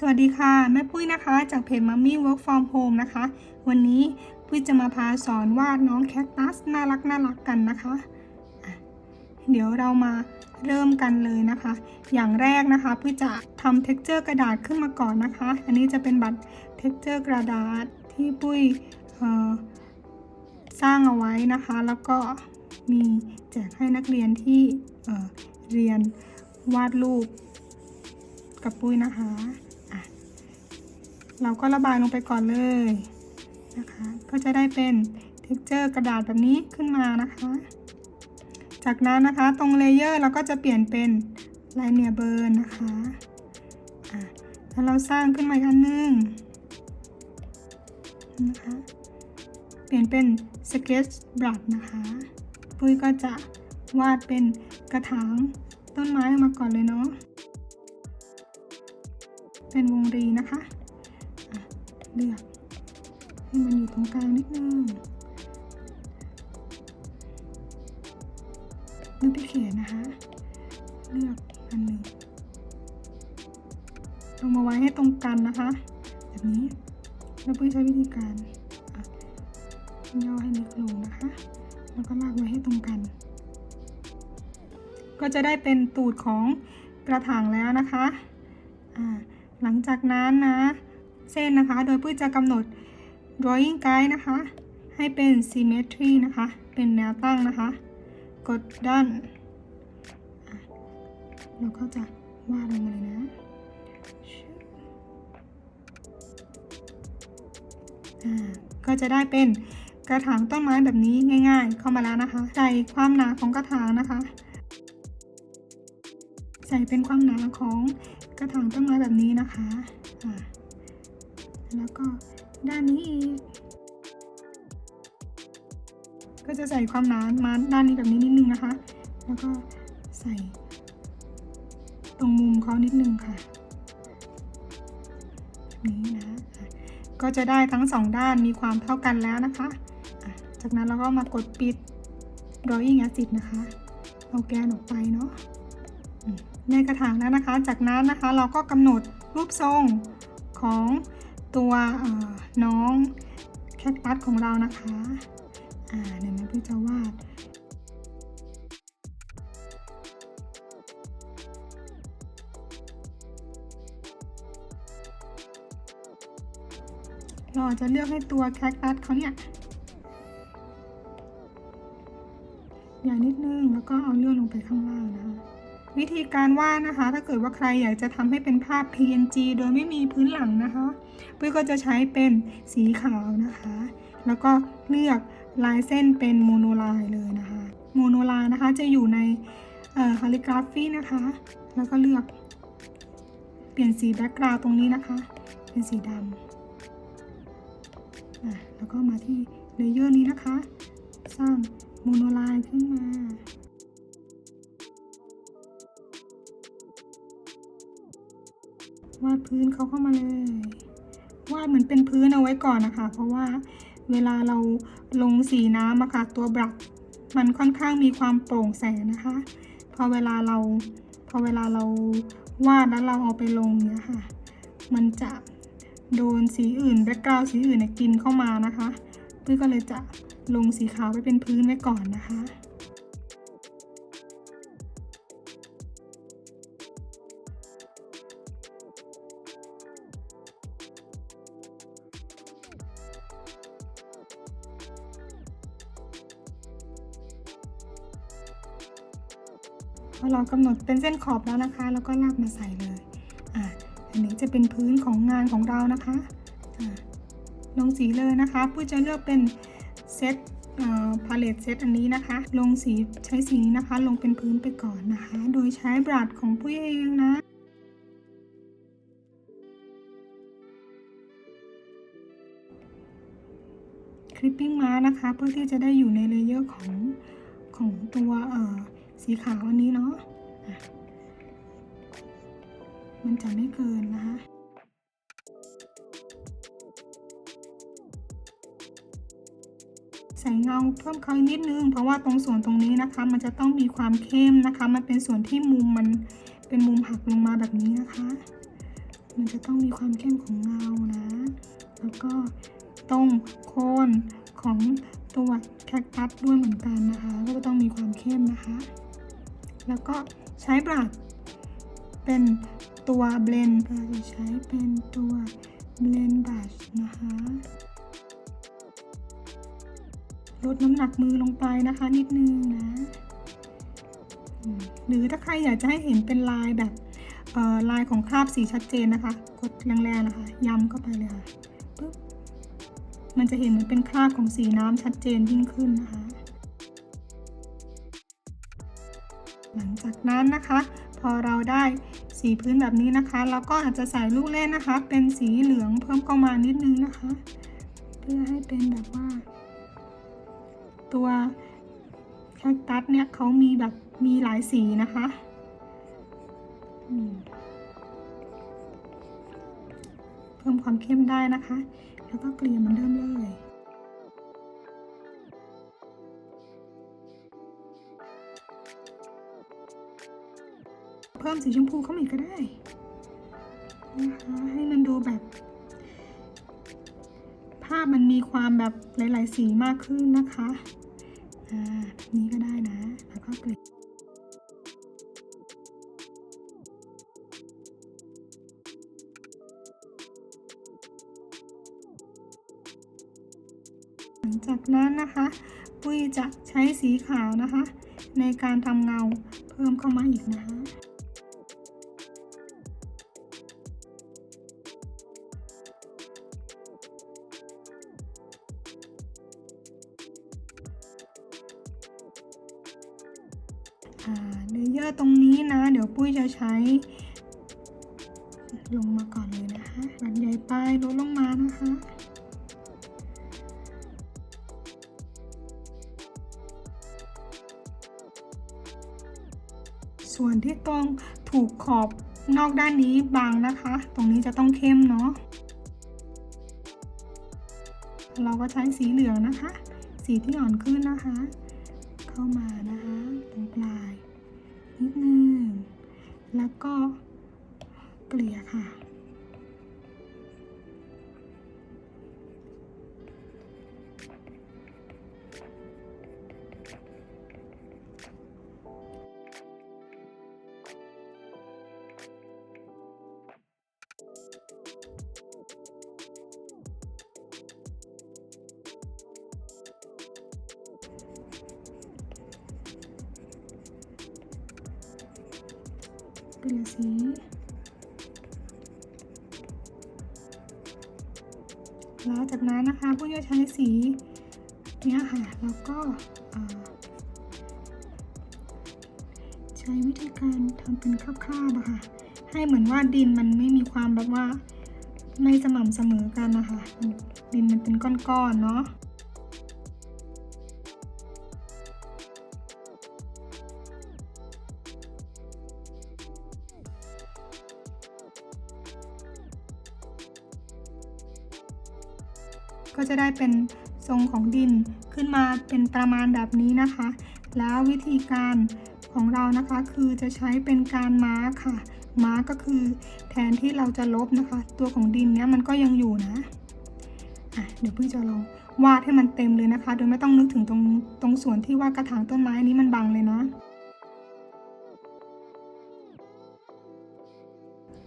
สวัสดีค่ะ แม่ปุ้ยนะคะ จากเพจ Mummy Work from Home นะคะ วันนี้ปุ้ยจะมาพาสอนวาดน้องแคคตัสน่ารักน่ารักกันนะคะ เดี๋ยวเรามาเริ่มกันเลยนะคะ อย่างแรกนะคะปุ้ยจะทำ texture กระดาษขึ้นมาก่อนนะคะ อันนี้จะเป็นบัตร texture กระดาษที่ปุ้ยสร้างเอาไว้นะคะ แล้วก็มีแจกให้นักเรียนที่เเรียนวาดรูปกับปุ้ยนะคะ เราก็ระบายลงไปก่อนเลยนะคะ ก็จะได้เป็น t e x t อร์กระดาษแบบนี้ขึ้นมานะคะ จากนั้นนะคะตรงเลเยอร์เราก็จะเปลี่ยนเป็นลายเนียเบิร์นนะคะอะแล้วเราสร้างขึ้นมาอีกอันหนึงนะคะ เปลี่ยนเป็น sketch brush นะคะ ปุ้ยก็จะวาดเป็นกระถางต้นไม้ออกมาก่อนเลยเนาะ เป็นวงรีนะคะ เลือกให้มันอยู่ตรงกลางนิดนึงเลือกที่เขียนนะคะ เลือกอันหนึ่งลงมาไว้ให้ตรงกันนะคะ แบบนี้แล้วปุ้ยใช้วิธีการย่อให้เล็กลงนะคะ แล้วก็ลากไว้ให้ตรงกัน ก็จะได้เป็นตูดของกระถางแล้วนะคะ หลังจากนั้นนะ เส้นนะคะ โดยปุ้ยจะกำหนด drawing guide นะคะ ให้เป็น symmetry นะคะ เป็นแนวตั้งนะคะ กดด้านเราก็จะวาดลงมาเลยนะก็จะได้เป็นกระถางต้นไม้แบบนี้ง่าย ๆ เข้ามาแล้วนะคะ ใส่ความหนาของกระถางนะคะ ใส่เป็นความหนาของกระถางต้นไม้แบบนี้นะคะอ่า แล้วก็ด้านนี้อีก ก็จะใส่ความหนามาด้านนี้แบบนี้นิดนึงนะคะ แล้วก็ใส่ ตรงมุมเขานิดนึงค่ะนี้นะก็จะได้ทั้งสองด้านมีความเท่ากันแล้วนะคะอะจากนั้นเราก็มากดปิด drawing acid นะคะเอาแกนออกไปเนาะในกระถางแล้วนะคะ จากนั้นนะคะเราก็กำหนดรูปทรงของ ตัวน้องแคคตัสของเรานะคะ อ่าเดี๋ยวแม่พี่จะวาดเราจจะเลือกให้ตัวแคคตัสเขาเนี่ยใหญ่นิดนึงแล้วก็เอาเลื่อนลงไปข้างล่างนะคะ วิธีการวาดนะคะ ถ้าเกิดว่าใครอยากจะทำให้เป็นภาพ PNG โดยไม่มีพื้นหลังนะคะปุ้ยก็จะใช้เป็นสีขาวนะคะ แล้วก็เลือกลายเส้นเป็นโมโนไลน์เลยนะคะโมโนไลน์นะคะจะอยู่ในฮาริกราฟีนะคะ แล้วก็เลือก เปลี่ยนสีแบ็กกราวตรงนี้นะคะ เป็นสีดำอะแล้วก็มาที่เลเยอร์นี้นะคะ สร้างโมโนไลน์ขึ้นมา วาดพื้นเขาเข้ามาเลย วาดเหมือนเป็นพื้นเอาไว้ก่อนนะคะ เพราะว่าเวลาเราลงสีน้ำอะค่ะตัวบรัชมันค่อนข้างมีความโปร่งแสงนะคะ พอเวลาเราพอเวลาเราวาดแล้วเราเอาไปลงเนี่ยค่ะ มันจะโดนสีอื่นแบ็กกราวสีอื่นเนี่ยกินเข้ามานะคะ ปุ้ยก็เลยจะลงสีขาวไปเป็นพื้นไว้ก่อนนะคะ พอเรากำหนดเป็นเส้นขอบแล้วนะคะ แล้วก็ลากมาใส่เลยอะอันนี้จะเป็นพื้นของงานของเรานะคะอะลงสีเลยนะคะปุ้ยจะเลือกเป็นเซตพาเลตเซตอันนี้นะคะ ลงสีใช้สีนะคะ ลงเป็นพื้นไปก่อนนะคะ โดยใช้บรัชของปุ้ยเองนะคลิปปิ้งมานะคะ เพื่อที่จะได้อยู่ในเลเยอร์ของของตัวเอ่อสีขาวอันนี้เนาะ มันจะไม่เกินนะคะใส่เงาเพิ่มเขาอีกนิดนึง เพราะว่าตรงส่วนตรงนี้นะคะ มันจะต้องมีความเข้มนะคะ มันเป็นส่วนที่มุมมันเป็นมุมหักลงมาแบบนี้นะคะ มันจะต้องมีความเข้มของเงานะ แล้วก็ตรงโคนของตัวแคคตัสด้วยเหมือนกันนะคะ ก็จะต้องมีความเข้มนะคะ แล้วก็ ใช้บรัชเป็นตัวเบลนเราจะใช้เป็นตัวเบลนบรัชนะคะลดน้ำหนักมือลงไปนะคะนิดนึงนะ หรือถ้าใครอยากจะให้เห็นเป็นลายแบบลายของคราบสีชัดเจนนะคะ กดแรงๆนะคะย้ำเข้าไปเลยค่ะปึ๊บมันจะเห็นเหมือนเป็นคราบของสีน้ำชัดเจนยิ่งขึ้นนะคะ หลังจากนั้นนะคะ พอเราได้สีพื้นแบบนี้นะคะ เราก็อาจจะใส่ลูกเล่นนะคะ เป็นสีเหลืองเพิ่มเข้ามานิดนึงนะคะ เพื่อให้เป็นแบบว่า ตัวแคคตัสเนี่ยเขามีแบบมีหลายสีนะคะเพิ่มความเข้มได้นะคะ แล้วก็เกลี่ยเหมือนเดิมเลย มสีชมพูเข้ามาอีกก็ได้นะคะให้มันดูแบบ ภาพมันมีความแบบหลายๆสีมากขึ้นนะคะอ่านี้ก็ได้นะ แล้วก็เกลี่ยหลังจากนั้นนะคะปุ้ยจะใช้สีขาวนะคะ ในการทำเงาเพิ่มเข้ามาอีกนะคะ ปุ้ยจะใช้ ลงมาก่อนเลยนะคะบัดใหญ่ไปลดลงมานะคะส่วนที่ตรงถูกขอบนอกด้านนี้บางนะคะ ตรงนี้จะต้องเข้มเนาะ เราก็ใช้สีเหลืองนะคะ สีที่อ่อนขึ้นนะคะ เข้ามานะคะ ตรงปลายนิดนึง แล้วก็เกลี่ยค่ะ เกลี่ยสีแล้วจากนั้นนะคะผู้จะใช้สีเนี้ยค่ะแล้วก็ใช้วิธีการทำเป็นคราบๆอะค่ะให้เหมือนว่าดินมันไม่มีความแบบว่าไม่สม่ำเสมอกันนะคะดินมันเป็นก้อนๆเนาะ ก็จะได้เป็นทรงของดินขึ้นมาเป็นประมาณแบบนี้นะคะ แล้ววิธีการของเรานะคะคือจะใช้เป็นการมาร์คค่ะ มาร์คก็คือแทนที่เราจะลบนะคะ ตัวของดินเนี้ยมันก็ยังอยู่นะอะเดี๋ยวพี่จะลองวาดให้มันเต็มเลยนะคะ โดยไม่ต้องนึกถึงตรงตรงส่วนที่ว่ากระถางต้นไม้นี้มันบังเลยนะ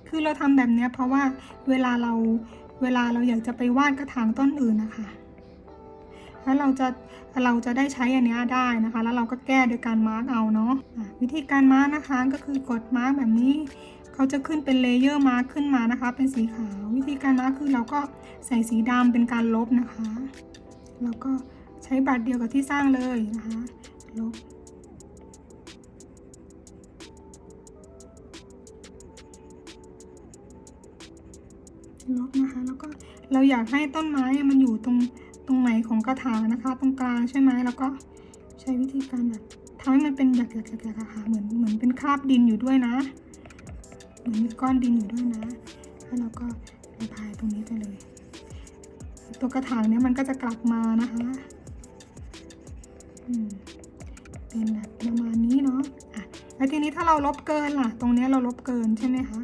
คือเราทำแบบเนี้ยเพราะว่าเวลาเรา เวลาเราอยากจะไปวาดกระถางต้นอื่นนะคะ แล้วเราจะเราจะได้ใช้อันนี้ได้นะคะ แล้วเราก็แก้โดยการมาร์กเอาเนาะะวิธีการมาร์กนะคะก็คือกดมาร์กแบบนี้เขาจะขึ้นเป็นเลเยอร์มาร์กขึ้นมานะคะ เป็นสีขาว วิธีการมาร์กคือเราก็ใส่สีดำเป็นการลบนะคะ แล้วก็ใช้บัตรเดียวกับที่สร้างเลยนะคะลบ ลบนะคะแล้วก็เราอยากให้ต้นไม้มันอยู่ตรงตรงไหนของกระถางนะคะ ตรงกลางใช่ไหมแล้วก็ใช้วิธีการแบบทำให้มันเป็นแบบๆๆๆค่ะเหมือนเหมือนเป็นคราบดินอยู่ด้วยนะ เหมือนมีก้อนดินอยู่ด้วยนะ แล้วเราก็ระบายตรงนี้ไปเลย ตัวกระถางเนี้ยมันก็จะกลับมานะคะเป็นแบบประมาณนี้เนาะอะแล้วทีนี้ถ้าเราลบเกินล่ะ ตรงเนี้ยเราลบเกินใช่ไหมคะ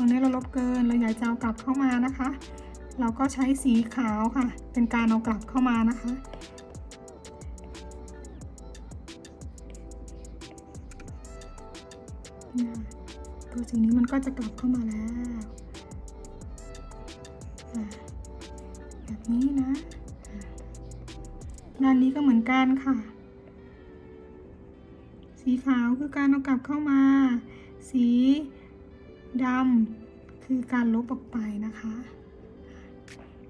ตรงนี้เราลบเกินเราอยากจะเอากลับเข้ามานะคะ เราก็ใช้สีขาวค่ะ เป็นการเอากลับเข้ามานะคะ ตัวสีนี้มันก็จะกลับเข้ามาแล้วแบบนี้นะด้านนี้ก็เหมือนกันค่ะ สีขาวคือการเอากลับเข้ามา สี ดำคือการลบออกไปนะคะ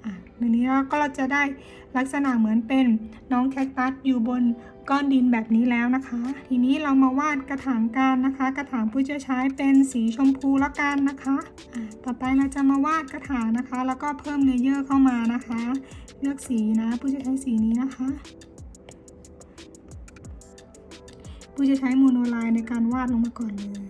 อะเดี๋ยวนี้เราก็เราจะได้ลักษณะเหมือนเป็นน้องแคคตัสอยู่บนก้อนดินแบบนี้แล้วนะคะ ทีนี้เรามาวาดกระถางกันนะคะ กระถางผู้จะใช้เป็นสีชมพูละกันนะคะะต่อไปเราจะมาวาดกระถางนะคะ แล้วก็เพิ่มเลเยอร์เข้ามานะคะ เลือกสีนะผู้จะใช้สีนี้นะคะผู้จะใช้โมโนไลน์ในการวาดลงมาก่อนเลย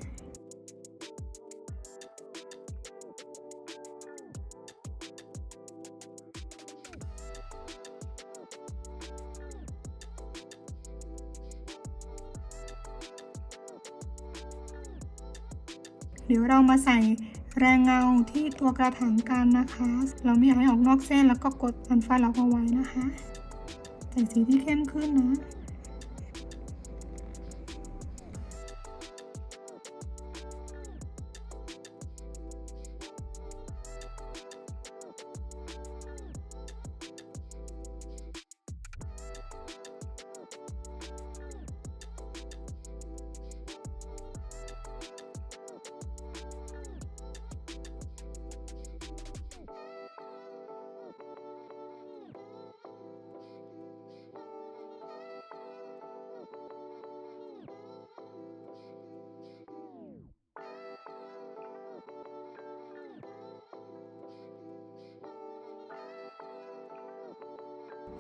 ยวเรามาใส่แรงเงาที่ตัวกระถางกันนะคะ เราไม่อยากให้ออกนอกเส้นแล้วก็กดอันฟ้าล็อกเอาไว้นะคะ ใส่สีที่เข้มขึ้นนะ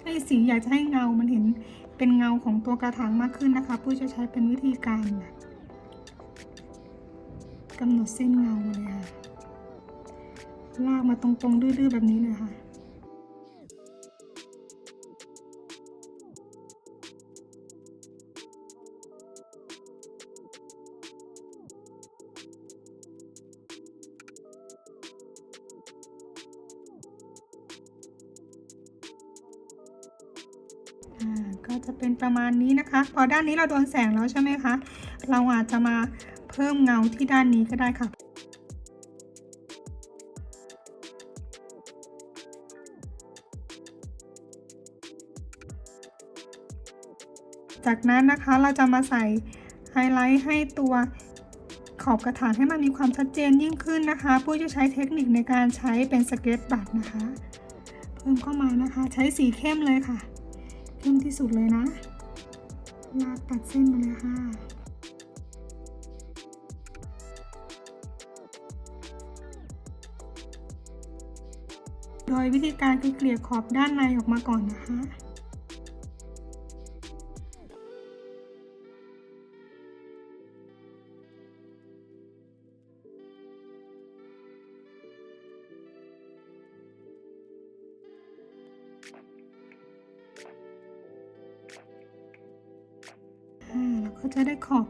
ให้สีอยากจะให้เงา มันเห็นเป็นเงาของตัวกระถางมากขึ้นนะคะผู้จะใช้เป็นวิธีการกำหนดเส้นเงามาเลยค่ะ ลากมาตรงๆดื้อๆแบบนี้เลยค่ะ ก็จะเป็นประมาณนี้นะคะ พอด้านนี้เราโดนแสงแล้วใช่ไหมคะ เราอาจจะมาเพิ่มเงาที่ด้านนี้ก็ได้ค่ะจากนั้นนะคะเราจะมาใส่ไฮไลท์ให้ตัวขอบกระถางให้มันมีความชัดเจนยิ่งขึ้นนะคะ ผู้จะใช้เทคนิคในการใช้เป็นสเก็ตบัตนะคะ เพิ่มเข้ามานะคะ ใช้สีเข้มเลยค่ะ เข้มที่สุดเลยนะ ลากตัดเส้นมาเลยค่ะ โดยวิธีการคือเกลี่ยขอบด้านในออกมาก่อนนะคะ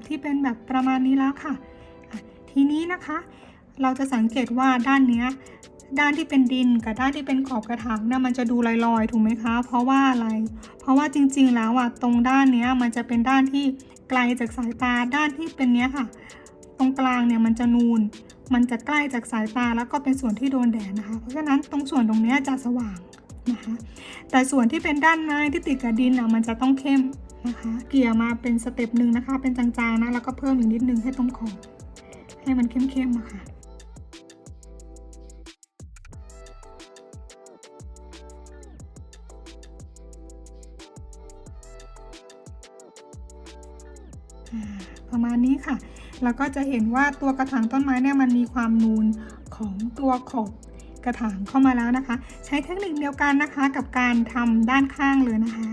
ที่เป็นแบบประมาณนี้แล้วค่ะ ทีนี้นะคะ เราจะสังเกตว่าด้านเนี้ยด้านที่เป็นดินกับด้านที่เป็นขอบกระถางเนี่ยมันจะดูลอยๆ ถูกไหมคะ เพราะว่าอะไร เพราะว่าจริงๆแล้วอะตรงด้านเนี้ยมันจะเป็นด้านที่ไกลจากสายตาด้านที่เป็นเนี้ยค่ะ ตรงกลางเนี่ยมันจะนูน มันจะใกล้จากสายตาแล้วก็เป็นส่วนที่โดนแดดนะคะ เพราะฉะนั้นตรงส่วนตรงเนี้ยจะสว่างนะคะ แต่ส่วนที่เป็นด้านในที่ติดกับดินอะมันจะต้องเข้ม นะคะ เกลี่ยมาเป็นสเต็ปหนึ่งนะคะ เป็นจางๆนะ แล้วก็เพิ่มอีกนิดนึงให้ตรงขอบให้มันเข้มๆอะค่ะอ่าประมาณนี้ค่ะเราก็จะเห็นว่าตัวกระถางต้นไม้เนี่ยมันมีความนูนของตัวขอบกระถางเข้ามาแล้วนะคะ ใช้เทคนิคเดียวกันนะคะกับการทำด้านข้างเลยนะคะ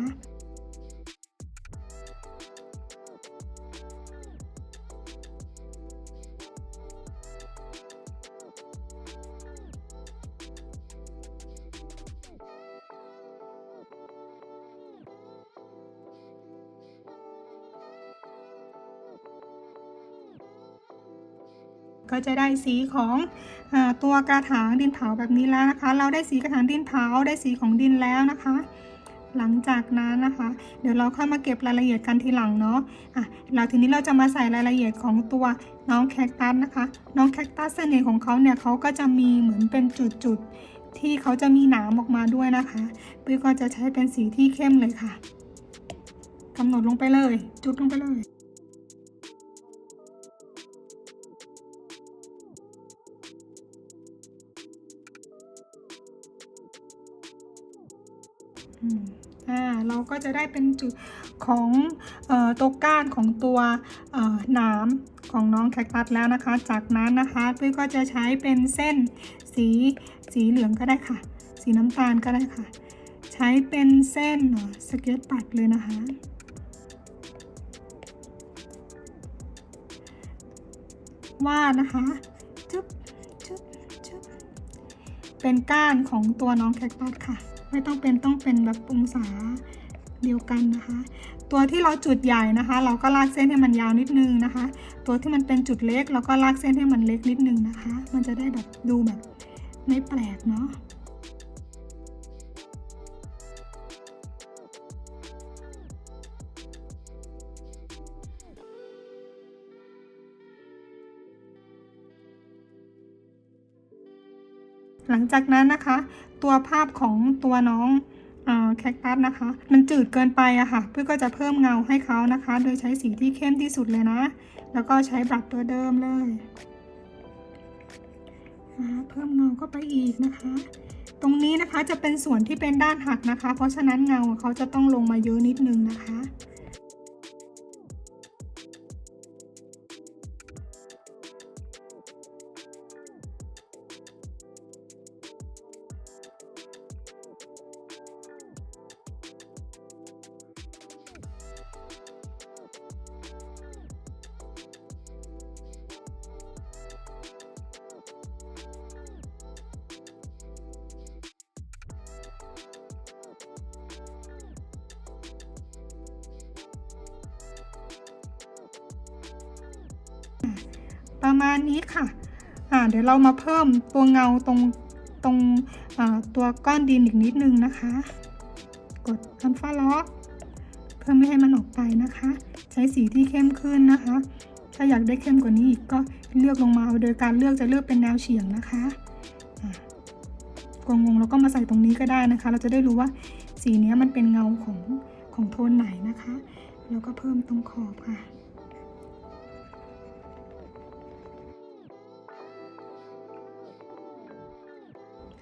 ก็จะได้สีของอตัวกระถางดินเผาแบบนี้แล้วนะคะ เราได้สีกระถางดินเผาได้สีของดินแล้วนะคะ หลังจากนั้นนะคะ เดี๋ยวเราค่อยมาเก็บรายละเอียดกันทีหลังเนาะอะเราทีนี้เราจะมาใส่รายละเอียดของตัวน้องแคคตัสนะคะ น้องแคคตัสเสน่ห์ของเขาเนี่ยเขาก็จะมีเหมือนเป็นจุดๆที่เขาจะมีหนามออกมาด้วยนะคะปุ้ยก็จะใช้เป็นสีที่เข้มเลยค่ะกำหนดลงไปเลย จุดลงไปเลย อ่าเราก็จะได้เป็นจุดของออตัวก้านของตัวหนามของน้องแคคตัสแล้วนะคะ จากนั้นนะคะปุ้ยก็จะใช้เป็นเส้นสีสีเหลืองก็ได้ค่ะ สีน้ำตาลก็ได้ค่ะ ใช้เป็นเส้นสเก็ตปัดเลยนะคะวาดนะคะจุ๊บจุ๊บจุ๊บเป็นก้านของตัวน้องแคคตัสค่ะ ไม่ต้องเป็นต้องเป็นแบบองศาเดียวกันนะคะ ตัวที่เราจุดใหญ่นะคะ เราก็ลากเส้นให้มันยาวนิดนึงนะคะ ตัวที่มันเป็นจุดเล็กเราก็ลากเส้นให้มันเล็กนิดนึงนะคะ มันจะได้แบบดูแบบไม่แปลกเนาะหลังจากนั้นนะคะ ตัวภาพของตัวน้องแคคตัสนะคะ มันจืดเกินไปอะค่ะ เพื่อก็จะเพิ่มเงาให้เขานะคะ โดยใช้สีที่เข้มที่สุดเลยนะ แล้วก็ใช้บลัชตัวเดิมเลยเพิ่มเงาเข้าไปอีกนะคะ ตรงนี้นะคะจะเป็นส่วนที่เป็นด้านหักนะคะ เพราะฉะนั้นเงาเขาจะต้องลงมาเยอะนิดนึงนะคะ ประมาณนี้ค่ะอ่าเดี๋ยวเรามาเพิ่มตัวเงาตรงตรงตัวก้อนดินอีกนิดนึงนะคะ กดอัลฟาล็อกเพื่อไม่ให้มันออกไปนะคะ ใช้สีที่เข้มขึ้นนะคะ ถ้าอยากได้เข้มกว่านี้อีกก็เลือกลงมาโดยการเลือกจะเลือกเป็นแนวเฉียงนะคะกงงแล้วก็มาใส่ตรงนี้ก็ได้นะคะ เราจะได้รู้ว่าสีนี้มันเป็นเงาของของโทนไหนนะคะ แล้วก็เพิ่มตรงขอบค่ะ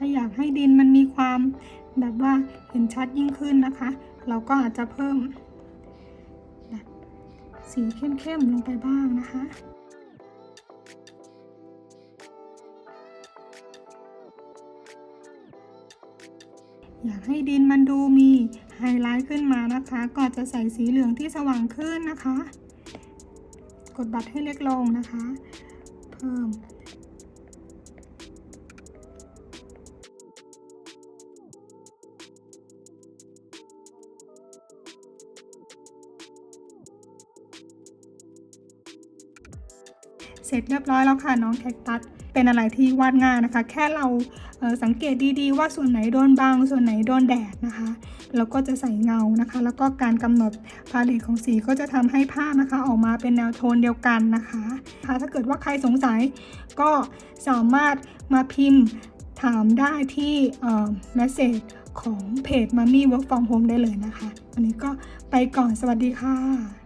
ถ้าอยากให้ดินมันมีความแบบว่าเห็นชัดยิ่งขึ้นนะคะ เราก็อาจจะเพิ่มสีเข้มๆลงไปบ้างนะคะอยากให้ดินมันดูมีไฮไลท์ขึ้นมานะคะ ก็จะใส่สีเหลืองที่สว่างขึ้นนะคะ กดบัตรให้เล็กลงนะคะ เพิ่ม เสร็จเรียบร้อยแล้วค่ะน้องแคคตัสเป็นอะไรที่วาดง่ายนะคะ แค่เราเสังเกตดีๆ ว่าส่วนไหนโดนบังส่วนไหนโดนแดดนะคะแล้วก็จะใส่เงานะคะ แล้วก็การกำหนดพาเลตของสีก็จะทำให้ภาพนะคะ ออกมาเป็นแนวโทนเดียวกันนะคะถ้าเกิดว่าใครสงสัยก็สามารถมาพิมพ์ถามได้ที่เอ่อ message ของเพจ Mummy Work from Home ได้เลยนะคะ วันนี้ก็ไปก่อนสวัสดีค่ะ